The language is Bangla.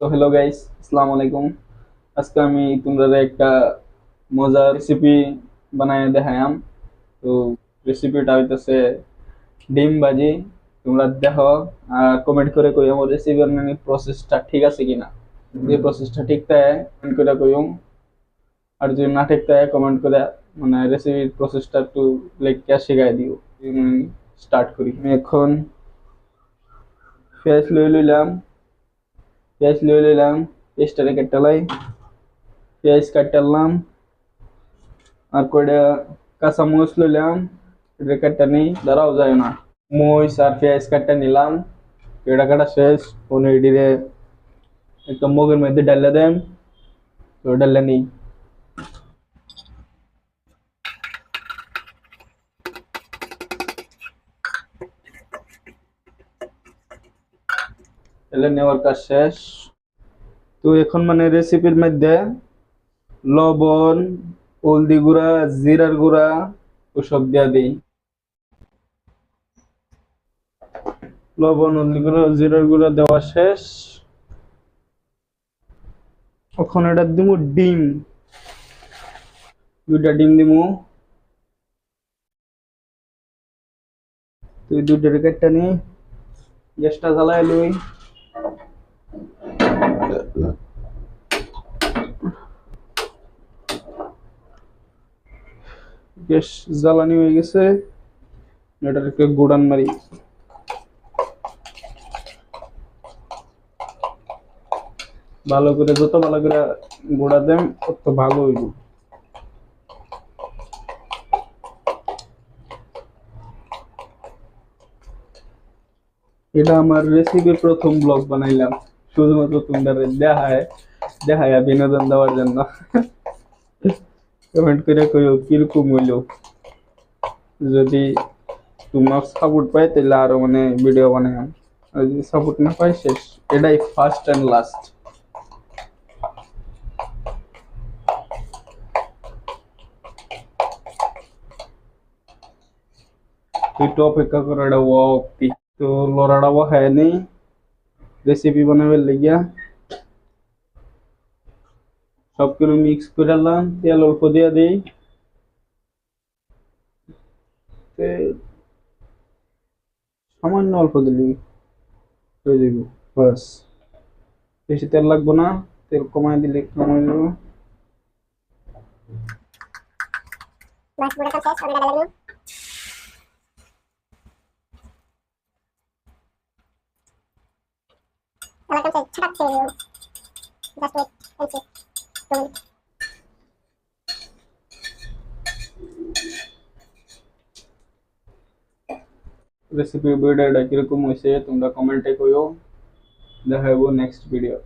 তো হ্যালো গাইস আসসালামু আলাইকুম। আজকে আমি তোমরা একটা মজার রেসিপি বানায় দেখায়াম তো রেসিপিটা হইতেছে ডিম ভাজি। তোমরা দেখো আর কমেন্ট করে কই আমার রেসিপি বানানোর প্রসেসটা ঠিক আছে কিনা। যে প্রসেসটা ঠিক থাকে কমেন্ট করে কইও। আর যদি না ঠিক থাকে কমেন্ট করে মানে রেসিপির প্রসেসটা একটু লেখা শেখাই দিও। স্টার্ট করি। আমি এখন পেঁয়াজ লই লইলাম। পেঁয়াজ লই লইলাম পেঁয়াজটারে কাটালাই পেঁয়াজ কাটালাম আর কয়টা কাঁচা মরিচ লইলাম এটা কাটা নেই দাঁড়াও যায় না মরিচ আর পেঁয়াজ কাটা নিলাম এটা কাটা শেষ কোনো এডিরে একটা মগের মধ্যে ডালে দেন তো ডালে নেই ডালে নেওয়ার কাজ শেষ। তো এখন মানে রেসিপির মধ্যে লবণ, হলদি গুঁড়া, জিরার গুঁড়া ওসব দিয়া দিই। লবণ, হলদি গুঁড়া, জিরার গুঁড়া দেওয়া শেষ। এখন এটা দিব ডিম। দুইটা ডিম দিব তুই দুইটা রেকেটটা নি। গ্যাসটা জ্বালাই লই। গ্যাস জ্বালানি হয়ে গেছে। এটার একটু গুড়ান মারি। ভালো করে যত ভালো করে গোড়া দেন, তত ভালো হইব। এটা আমার রেসিপি প্রথম ব্লগ বানাইলাম। শুধুমাত্র তোমরা দেখায় দেখায় বিনোদন দেওয়ার জন্য কমেন্ট করে কইও কিরকম হইলো যদি তোমার সাপোর্ট পাই তাহলে আরো মানে ভিডিও বানাই আর যদি সাপোর্ট না পাই শেষ এটাই ফার্স্ট অ্যান্ড লাস্ট একটু অপেক্ষা করে এটা ও অব্দি তো লড়াটা হয় নেই রেসিপি বানাবার লেগিয়া সব কিছু মিক্স করে নিলাম তেল অল্প দিয়ে দিই। সামান্য অল্প দিলি হয়ে যাবে বাস বেশি তেল লাগবে না, তেল কমায় দিলে কমায় দেবো। and I can say check up to just wait and see. Two minutes. recipe video dakir ko message tunda comment ko yo the have next video